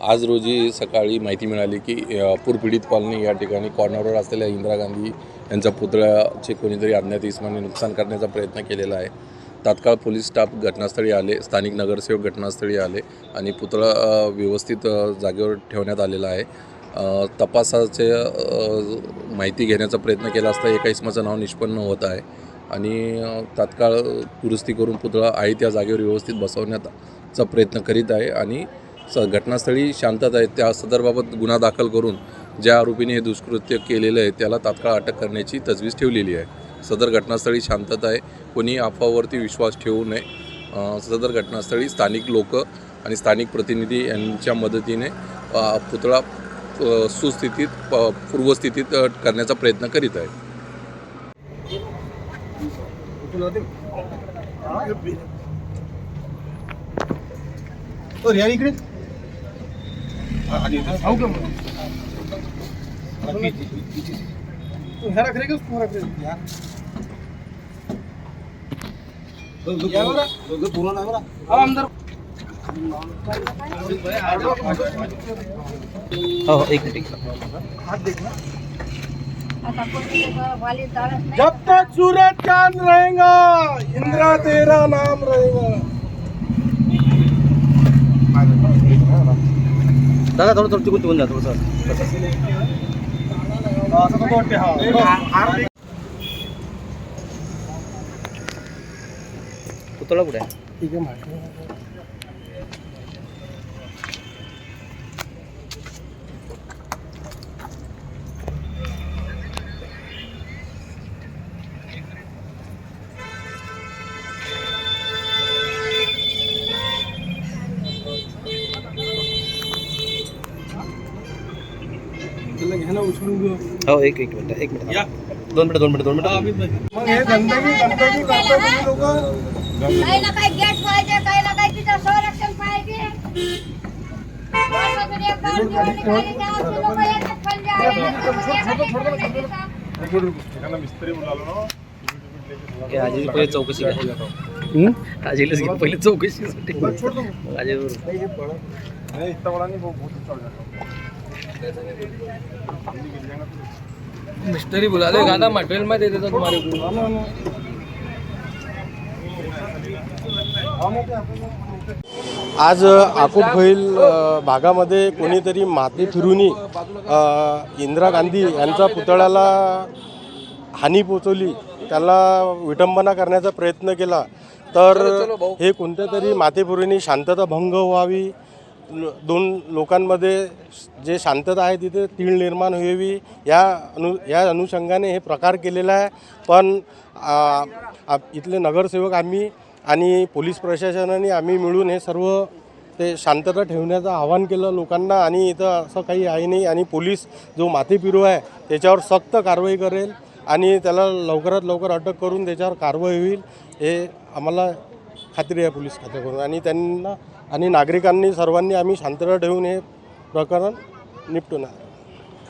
आज रोजी सकाळी माहिती मिळाली की पूरपीडित कॉलनी या ठिकाणी कॉर्नरवर असलेल्या इंदिरा गांधी यांच्या पुतळ्याचे कोणीतरी अज्ञात इसमाने नुकसान करण्याचा प्रयत्न केलेला आहे. तात्काळ पोलीस स्टाफ घटनास्थळी आले स्थानिक नगरसेवक घटनास्थळी आले आणि पुतळा व्यवस्थित जागेवर ठेवण्यात आलेला आहे. तपासाचे माहिती घेण्याचा प्रयत्न केला असता एका इस्माचं नाव निष्पन्न होत आहे आणि तात्काळ दुरुस्ती करून पुतळा आहे त्या जागेवर व्यवस्थित बसवण्यात चा प्रयत्न करीत आहे आणि स घटनास्थळी शांतता आहे. त्या सदरबाबत गुन्हा दाखल करून ज्या आरोपीने हे दुष्कृत्य केलेलं आहे त्याला तात्काळ अटक करण्याची तजवीज ठेवलेली आहे. सदर घटनास्थळी शांतता आहे. कोणी अफवावरती विश्वास ठेवू नये. सदर घटनास्थळी स्थानिक लोक आणि स्थानिक प्रतिनिधी यांच्या मदतीने पुतळा सुस्थितीत प- पूर्वस्थितीत करण्याचा प्रयत्न करीत आहे. रिया इकडे? ह्या राख रे का तू राख रे? पूर्ण नाही बरं. हा आमदार. हो हो एक मिनिट हात देख ना. आता कोणी वाली जाळत नाही. जब तक सूरज चांद रहेगा. इंदिरा तेरा नाम रहेगा. दादा थोडं थोडं चुकून चुकून जा थोडंसं असं कसं वाटते पुतळा कुठे आहे. त्याला घ्या ना उचलून घेऊ. हो एक एक मिनिट एक मिनिट. दोन मिनिट दोन मिनिट दोन मिनिट. मग हे गंदगी गंदगी करता तुम्ही लोक. काही ना काही गेट पाहिजे काही ना काही तिचं संरक्षण पाहिजे. वर्षातून एक दोन लोकं येतात येतात ना आजी पहिले चौकशी घ्या आजीलाच घे पहिले चौकशीसाठी नहीं बड़ा नहीं बहुत मिस्टरी बुला ले गाना मटेरियल में दे देता तुम्हारे को। आज आकुटखैल अ, भागामध्ये कोणीतरी माती फिरूनी इंदिरा गांधी यांचा पुतळ्याला हानी पोचवली त्याला विटंबना करण्याचा प्रयत्न केला तर हे कोणत्या तरी मातेपुरीने शांतता भंग व्हावी दोन लोकांमध्ये जे शांतता आहे तिथे तीळ निर्माण व्हावी या अनु या अनुषंगाने हे प्रकार केलेला आहे. पण इथले नगरसेवक आम्ही आणि पोलीस प्रशासनाने आम्ही मिळून हे सर्व ते शांतता ठेवण्याचं आवाहन केलं लोकांना आणि इथं असं काही आहे नाही आणि पोलीस जो माथेपिरू आहे त्याच्यावर सक्त कारवाई करेल आणि त्याला लवकरात लवकर अटक करून त्याच्यावर कारवाई होईल हे आम्हाला खात्री आहे पोलीस खात्याकडून. आणि त्यांना आणि नागरिकांनी सर्वांनी आम्ही शांतता ठेवून हे प्रकरण निपटून आहे